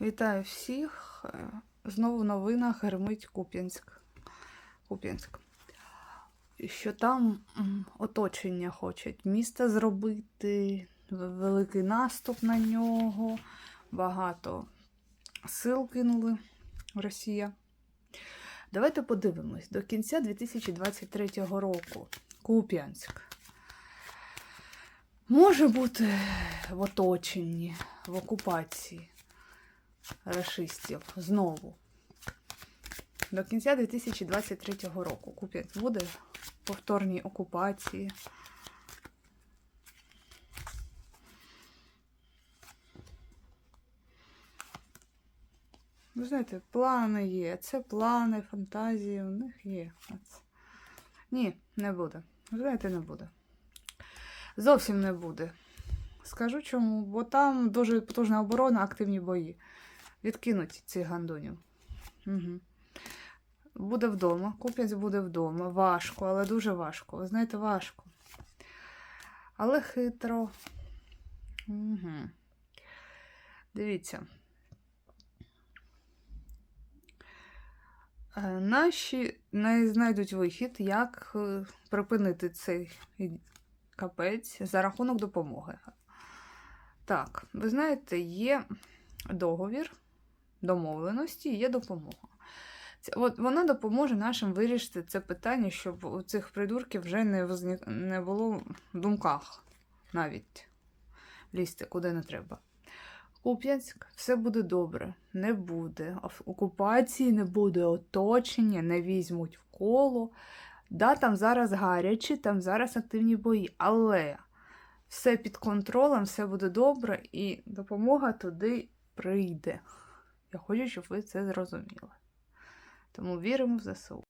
Вітаю всіх. Знову в новинах гримить Куп'янськ. Куп'янськ. Що там оточення хочуть місто зробити, великий наступ на нього, багато сил кинули Росія. Давайте подивимось. До кінця 2023 року Куп'янськ може бути в оточенні, в окупації рашистів знову. До кінця 2023 року Куп'янськ буде в повторній окупації. Ви знаєте, плани є. Це плани, фантазії у них є. Ні, не буде. Ви знаєте, не буде. Зовсім не буде. Скажу чому, бо там дуже потужна оборона, активні бої. Відкинуть цих гандонів. Угу. Буде вдома. Куп'янськ буде вдома. Важко, але дуже важко. Ви знаєте, важко. Але хитро. Угу. Дивіться. Е, Наші не знайдуть вихід, як е, припинити цей капець за рахунок допомоги. Так, ви знаєте, є договір, домовленості, є допомога. От вона допоможе нашим вирішити це питання, щоб у цих придурків вже не, возник... не було в думках навіть лізти куди не треба. Куп'янськ, все буде добре, не буде окупації, не буде оточення, не візьмуть в коло. Да, там зараз гарячі, там зараз активні бої, але все під контролем, все буде добре, і допомога туди прийде. Я хочу, щоб ви це зрозуміли. Тому віримо в ЗСУ.